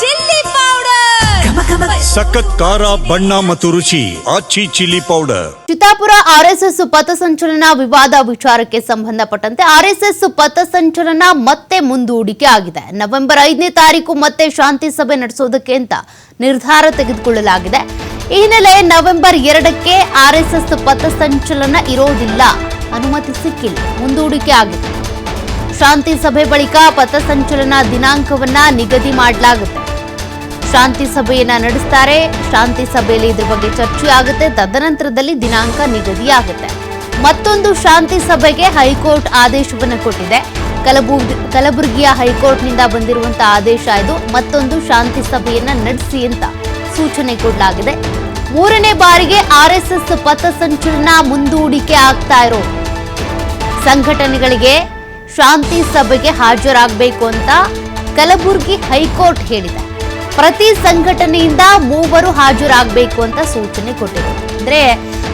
Chilli powder. ಸಖತ್ ಖಾರ ಬಣ್ಣ ಮತ್ತು ರುಚಿ Aachi chilli powder. Chittapur RSS ಪಥಸಂಚಲನ ವಿವಾದ ವಿಚಾರಕ್ಕೆ ಸಂಬಂಧಪಟ್ಟಂತೆ ಆರ್ಎಸ್ಎಸ್ ಪಥಸಂಚಲನ ಮತ್ತೆ ಮುಂದೂಡಿಕೆ ಆಗಿದೆ. ನವೆಂಬರ್ ಐದನೇ ತಾರೀಕು ಮತ್ತೆ ಶಾಂತಿ ಸಭೆ ನಡೆಸೋದಕ್ಕೆ ಅಂತ ನಿರ್ಧಾರ ತೆಗೆದುಕೊಳ್ಳಲಾಗಿದೆ. ಈ ಹಿನ್ನೆಲೆ ನವೆಂಬರ್ ಎರಡಕ್ಕೆ ಆರ್ಎಸ್ಎಸ್ ಪಥಸಂಚಲನ ಇರೋದಿಲ್ಲ. ಅನುಮತಿ ಸಿಕ್ಕಿಲ್ಲ. ಮುಂದೂಡಿಕೆ ಆಗಿದೆ. ಶಾಂತಿ ಸಭೆ ಬಳಿಕ ಪಥಸಂಚಲನ ದಿನಾಂಕವನ್ನ ನಿಗದಿ ಮಾಡಲಾಗುತ್ತೆ. ಶಾಂತಿ ಸಭೆಯನ್ನ ನಡೆಸ್ತಾರೆ. ಶಾಂತಿ ಸಭೆಯಲ್ಲಿ ಇದ್ರ ಬಗ್ಗೆ ಚರ್ಚೆ ಆಗುತ್ತೆ. ತದನಂತರದಲ್ಲಿ ದಿನಾಂಕ ನಿಗದಿಯಾಗುತ್ತೆ. ಮತ್ತೊಂದು ಶಾಂತಿ ಸಭೆಗೆ ಹೈಕೋರ್ಟ್ ಆದೇಶವನ್ನು ಕೊಟ್ಟಿದೆ. ಕಲಬುರ್ಗಿ ಕಲಬುರಗಿಯ ಹೈಕೋರ್ಟ್ನಿಂದ ಬಂದಿರುವಂತಹ ಆದೇಶ ಇದು. ಮತ್ತೊಂದು ಶಾಂತಿ ಸಭೆಯನ್ನ ನಡೆಸಿ ಅಂತ ಸೂಚನೆ ಕೊಡಲಾಗಿದೆ. ಮೂರನೇ ಬಾರಿಗೆ ಆರ್ಎಸ್ಎಸ್ ಪಥಸಂಚಲನ ಮುಂದೂಡಿಕೆ ಆಗ್ತಾ ಇರೋದು. ಸಂಘಟನೆಗಳಿಗೆ ಶಾಂತಿ ಸಭೆಗೆ ಹಾಜರಾಗಬೇಕು ಅಂತ ಕಲಬುರಗಿ ಹೈಕೋರ್ಟ್ ಹೇಳಿದೆ. ಪ್ರತಿ ಸಂಘಟನೆಯಿಂದ ಮೂವರು ಹಾಜರಾಗಬೇಕು ಅಂತ ಸೂಚನೆ ಕೊಟ್ಟಿದೆ. ಅಂದ್ರೆ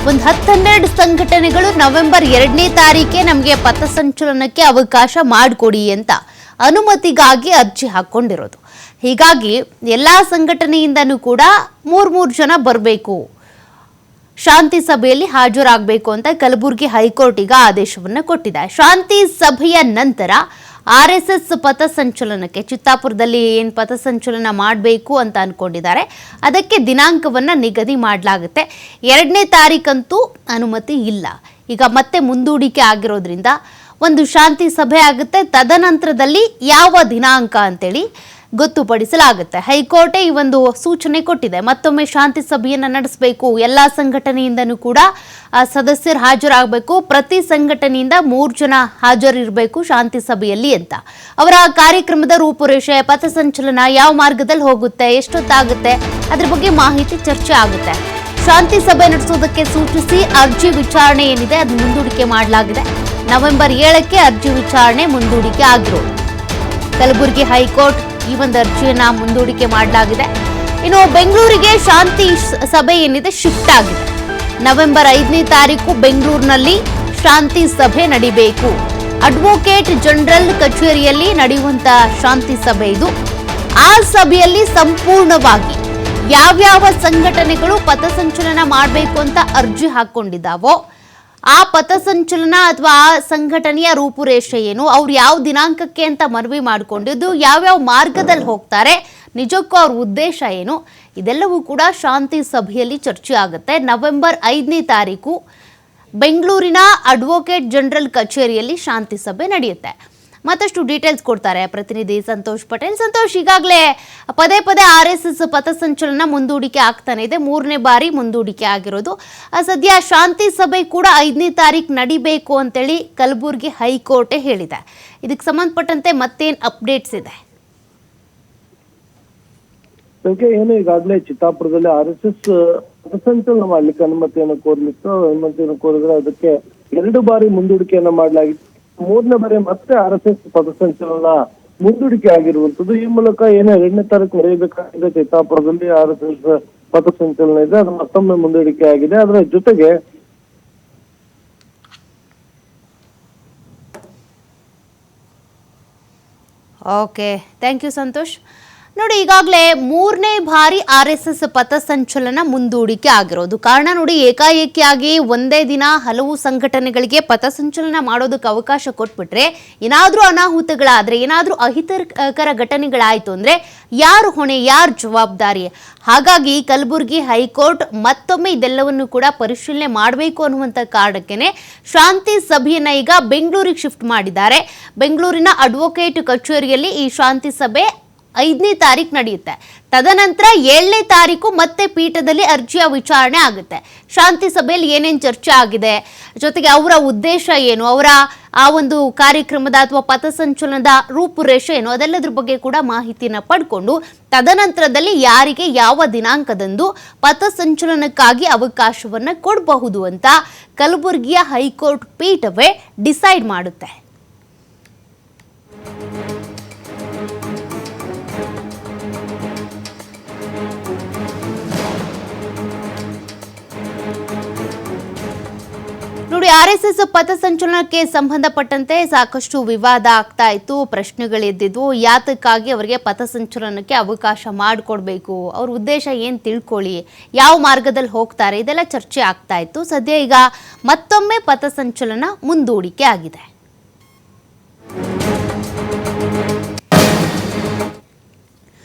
ಒಂದು ಹತ್ತೆರಡು ಸಂಘಟನೆಗಳು ನವೆಂಬರ್ ಎರಡನೇ ತಾರೀಕೆ ನಮಗೆ ಪಥಸಂಚಲನಕ್ಕೆ ಅವಕಾಶ ಮಾಡಿಕೊಡಿ ಅಂತ ಅನುಮತಿಗಾಗಿ ಅರ್ಜಿ ಹಾಕೊಂಡಿರೋದು ಹೀಗಾಗಿ ಎಲ್ಲ ಸಂಘಟನೆಯಿಂದನೂ ಕೂಡ ಮೂರು ಮೂರು ಜನ ಬರಬೇಕು. ಶಾಂತಿ ಸಭೆಯಲ್ಲಿ ಹಾಜರಾಗಬೇಕು ಅಂತ ಕಲಬುರಗಿ ಹೈಕೋರ್ಟ್ ಈಗ ಆದೇಶವನ್ನು ಕೊಟ್ಟಿದೆ. ಶಾಂತಿ ಸಭೆಯ ನಂತರ ಆರ್ಎಸ್ಎಸ್ ಪಥಸಂಚಲನಕ್ಕೆ ಚಿತ್ತಾಪುರದಲ್ಲಿ ಏನು ಪಥಸಂಚಲನ ಮಾಡಬೇಕು ಅಂತ ಅಂದ್ಕೊಂಡಿದ್ದಾರೆ ಅದಕ್ಕೆ ದಿನಾಂಕವನ್ನು ನಿಗದಿ ಮಾಡಲಾಗುತ್ತೆ. ಎರಡನೇ ತಾರೀಕಂತೂ ಅನುಮತಿ ಇಲ್ಲ. ಈಗ ಮತ್ತೆ ಮುಂದೂಡಿಕೆ ಆಗಿರೋದ್ರಿಂದ ಒಂದು ಶಾಂತಿ ಸಭೆ ಆಗುತ್ತೆ. ತದನಂತರದಲ್ಲಿ ಯಾವ ದಿನಾಂಕ ಅಂತೇಳಿ ಗೊತ್ತುಪಡಿಸಲಾಗುತ್ತೆ. ಹೈಕೋರ್ಟೇ ಈ ಒಂದು ಸೂಚನೆ ಕೊಟ್ಟಿದೆ. ಮತ್ತೊಮ್ಮೆ ಶಾಂತಿ ಸಭೆಯನ್ನು ನಡೆಸಬೇಕು. ಎಲ್ಲ ಸಂಘಟನೆಯಿಂದನೂ ಕೂಡ ಸದಸ್ಯರು ಹಾಜರಾಗಬೇಕು. ಪ್ರತಿ ಸಂಘಟನೆಯಿಂದ ಮೂರು ಜನ ಹಾಜರಿರಬೇಕು ಶಾಂತಿ ಸಭೆಯಲ್ಲಿ ಅಂತ. ಅವರ ಕಾರ್ಯಕ್ರಮದ ರೂಪುರೇಷೆ, ಪಥಸಂಚಲನ ಯಾವ ಮಾರ್ಗದಲ್ಲಿ ಹೋಗುತ್ತೆ, ಎಷ್ಟೊತ್ತಾಗುತ್ತೆ, ಅದ್ರ ಬಗ್ಗೆ ಮಾಹಿತಿ ಚರ್ಚೆ ಆಗುತ್ತೆ. ಶಾಂತಿ ಸಭೆ ನಡೆಸೋದಕ್ಕೆ ಸೂಚಿಸಿ ಅರ್ಜಿ ವಿಚಾರಣೆ ಏನಿದೆ, ಅದು ಮುಂದೂಡಿಕೆ ಮಾಡಲಾಗಿದೆ. ನವೆಂಬರ್ ಏಳಕ್ಕೆ ಅರ್ಜಿ ವಿಚಾರಣೆ ಮುಂದೂಡಿಕೆ ಆಗಿರೋದು. ಕಲಬುರಗಿ ಹೈಕೋರ್ಟ್ ಈ ಒಂದು ಅರ್ಜಿಯನ್ನ ಮುಂದೂಡಿಕೆ ಮಾಡಲಾಗಿದೆ. ಇನ್ನು ಬೆಂಗಳೂರಿಗೆ ಶಾಂತಿ ಸಭೆ ಏನಿದೆ, ಶಿಫ್ಟ್ ಆಗಿದೆ. ನವೆಂಬರ್ ಐದನೇ ತಾರೀಕು ಬೆಂಗಳೂರಿನಲ್ಲಿ ಶಾಂತಿ ಸಭೆ ನಡಿಬೇಕು. ಅಡ್ವೊಕೇಟ್ ಜನರಲ್ ಕಚೇರಿಯಲ್ಲಿ ನಡೆಯುವಂತ ಶಾಂತಿ ಸಭೆ ಇದು. ಆ ಸಭೆಯಲ್ಲಿ ಸಂಪೂರ್ಣವಾಗಿ ಯಾವ್ಯಾವ ಸಂಘಟನೆಗಳು ಪಥಸಂಚಲನ ಮಾಡಬೇಕು ಅಂತ ಅರ್ಜಿ ಹಾಕೊಂಡಿದ್ದಾವೋ ಆ ಪಥಸಂಚಲನ ಅಥವಾ ಆ ಸಂಘಟನೆಯ ರೂಪುರೇಷೆ ಏನು ಅವ್ರು ಯಾವ ದಿನಾಂಕಕ್ಕೆ ಅಂತ ಮನವಿ ಮಾಡಿಕೊಂಡಿದ್ದು? ಯಾವ್ಯಾವ ಮಾರ್ಗದಲ್ಲಿ ಹೋಗ್ತಾರೆ? ನಿಜಕ್ಕೂ ಅವ್ರ ಉದ್ದೇಶ ಏನು? ಇದೆಲ್ಲವೂ ಕೂಡ ಶಾಂತಿ ಸಭೆಯಲ್ಲಿ ಚರ್ಚೆ ಆಗುತ್ತೆ. ನವೆಂಬರ್ ಐದನೇ ತಾರೀಕು ಬೆಂಗಳೂರಿನ ಅಡ್ವೊಕೇಟ್ ಜನರಲ್ ಕಚೇರಿಯಲ್ಲಿ ಶಾಂತಿ ಸಭೆ ನಡೆಯುತ್ತೆ. ಮತ್ತಷ್ಟು ಡೀಟೇಲ್ಸ್ ಕೊಡ್ತಾರೆ. ಪ್ರತಿನಿಧಿ ಸಂತೋಷ್ ಪಟೇಲ್. ಸಂತೋಷ್, ಈಗಾಗಲೇ ಪದೇ ಪದೇ ಆರ್ ಎಸ್ ಎಸ್ ಪಥಸಂಚಲನ ಮುಂದೂಡಿಕೆ ಆಗ್ತಾನೆ ಇದೆ. ಮೂರನೇ ಬಾರಿ ಮುಂದೂಡಿಕೆ ಆಗಿರೋದು. ಸದ್ಯ ಶಾಂತಿ ಸಭೆ ಕೂಡ ಐದನೇ ತಾರೀಕು ನಡಿಬೇಕು ಅಂತೇಳಿ ಕಲಬುರಗಿ ಹೈಕೋರ್ಟೆ ಹೇಳಿದೆ. ಇದಕ್ಕೆ ಸಂಬಂಧಪಟ್ಟಂತೆ ಮತ್ತೇನು ಅಪ್ಡೇಟ್ಸ್ ಇದೆ? ಏನು ಈಗಾಗಲೇ ಚಿತ್ತಾಪುರದಲ್ಲಿ ಆರ್ ಎಸ್ ಎಸ್ ಪಥಸಂಚಲನ ಮಾಡ್ಲಿಕ್ಕೆ ಅನುಮತಿಯನ್ನು ಕೋರ್ಲಿತ್ತು ಅನುಮತಿಯನ್ನು ಕೋರಿದ್ರೆ ಅದಕ್ಕೆ ಎರಡು ಬಾರಿ ಮುಂದೂಡಿಕೆಯನ್ನ ಮಾಡಲಾಗಿತ್ತು ಮೂರನೇ ಬಾರಿ ಮತ್ತೆ ಆರ್ ಎಸ್ ಎಸ್ ಪಥಸಂಚಲನ ಮುಂದೂಡಿಕೆ ಆಗಿರುವಂತದ್ದು ಈ ಮೂಲಕ ಏನೇ ಎರಡನೇ ತಾರೀಕು ನಡೆಯಬೇಕಾಗಿದೆ ಚಿತ್ತಾಪುರದಲ್ಲಿ ಆರ್ ಎಸ್ ಎಸ್ ಪಥಸಂಚಲನ ಇದೆ ಅದು ಮತ್ತೊಮ್ಮೆ ಮುಂದೂಡಿಕೆ ಆಗಿದೆ. ಅದರ ಜೊತೆಗೆ ಓಕೆ ಥ್ಯಾಂಕ್ ಯು ಸಂತೋಷ್ ನೋಡಿ, ಈಗಾಗಲೇ ಮೂರನೇ ಬಾರಿ ಆರ್ ಎಸ್ ಎಸ್ ಪಥಸಂಚಲನ ಮುಂದೂಡಿಕೆ ಆಗಿರೋದು. ಕಾರಣ ನೋಡಿ, ಏಕಾಏಕಿಯಾಗಿ ಒಂದೇ ದಿನ ಹಲವು ಸಂಘಟನೆಗಳಿಗೆ ಪಥಸಂಚಲನ ಮಾಡೋದಕ್ಕೆ ಅವಕಾಶ ಕೊಟ್ಬಿಟ್ರೆ, ಏನಾದರೂ ಅನಾಹುತಗಳಾದರೆ, ಏನಾದರೂ ಅಹಿತಕರ ಘಟನೆಗಳಾಯಿತು ಅಂದರೆ ಯಾರು ಹೊಣೆ, ಯಾರು ಜವಾಬ್ದಾರಿ? ಹಾಗಾಗಿ ಕಲಬುರಗಿ ಹೈಕೋರ್ಟ್ ಮತ್ತೊಮ್ಮೆ ಇದೆಲ್ಲವನ್ನು ಕೂಡ ಪರಿಶೀಲನೆ ಮಾಡಬೇಕು ಅನ್ನುವಂಥ ಕಾರಣಕ್ಕೇನೆ ಶಾಂತಿ ಸಭೆಯನ್ನು ಈಗ ಬೆಂಗಳೂರಿಗೆ ಶಿಫ್ಟ್ ಮಾಡಿದ್ದಾರೆ. ಬೆಂಗಳೂರಿನ ಅಡ್ವೊಕೇಟ್ ಕಚೇರಿಯಲ್ಲಿ ಈ ಶಾಂತಿ ಸಭೆ ಐದನೇ ತಾರೀಕು ನಡೆಯುತ್ತೆ. ತದನಂತರ ಏಳನೇ ತಾರೀಕು ಮತ್ತೆ ಪೀಠದಲ್ಲಿ ಅರ್ಜಿಯ ವಿಚಾರಣೆ ಆಗುತ್ತೆ. ಶಾಂತಿ ಸಭೆಯಲ್ಲಿ ಏನೇನು ಚರ್ಚೆ ಆಗಿದೆ? ಜೊತೆಗೆ ಅವರ ಉದ್ದೇಶ ಏನು? ಅವರ ಆ ಒಂದು ಕಾರ್ಯಕ್ರಮದ ಅಥವಾ ಪಥಸಂಚಲನದ ರೂಪುರೇಷೆ ಏನು? ಅದೆಲ್ಲದ್ರ ಬಗ್ಗೆ ಕೂಡ ಮಾಹಿತಿನ ಪಡ್ಕೊಂಡು, ತದನಂತರದಲ್ಲಿ ಯಾರಿಗೆ ಯಾವ ದಿನಾಂಕದಂದು ಪಥಸಂಚಲನಕ್ಕಾಗಿ ಅವಕಾಶವನ್ನು ಕೊಡಬಹುದು ಅಂತ ಕಲಬುರಗಿಯ ಹೈಕೋರ್ಟ್ ಪೀಠವೇ ಡಿಸೈಡ್ ಮಾಡುತ್ತೆ. ನೋಡಿ ಆರ್ಎಸ್ಎಸ್ ಆರ್ ಎಸ್ ಎಸ್ ಪಥಸಂಚಲನಕ್ಕೆ ಸಂಬಂಧಪಟ್ಟಂತೆ ಸಾಕಷ್ಟು ವಿವಾದ ಆಗ್ತಾ ಇತ್ತು. ಪ್ರಶ್ನೆಗಳೆದ್ದಿದ್ವು ಯಾತಕ್ಕಾಗಿ ಅವರಿಗೆ ಪಥಸಂಚಲನಕ್ಕೆ ಅವಕಾಶ ಮಾಡಿಕೊಡ್ಬೇಕು? ಅವ್ರ ಉದ್ದೇಶ ಏನು ತಿಳ್ಕೊಳ್ಳಿ? ಯಾವ ಮಾರ್ಗದಲ್ಲಿ ಹೋಗ್ತಾರೆ? ಇದೆಲ್ಲ ಚರ್ಚೆ ಆಗ್ತಾ ಇತ್ತು. ಸದ್ಯ ಈಗ ಮತ್ತೊಮ್ಮೆ ಪಥಸಂಚಲನ ಮುಂದೂಡಿಕೆ ಆಗಿದೆ.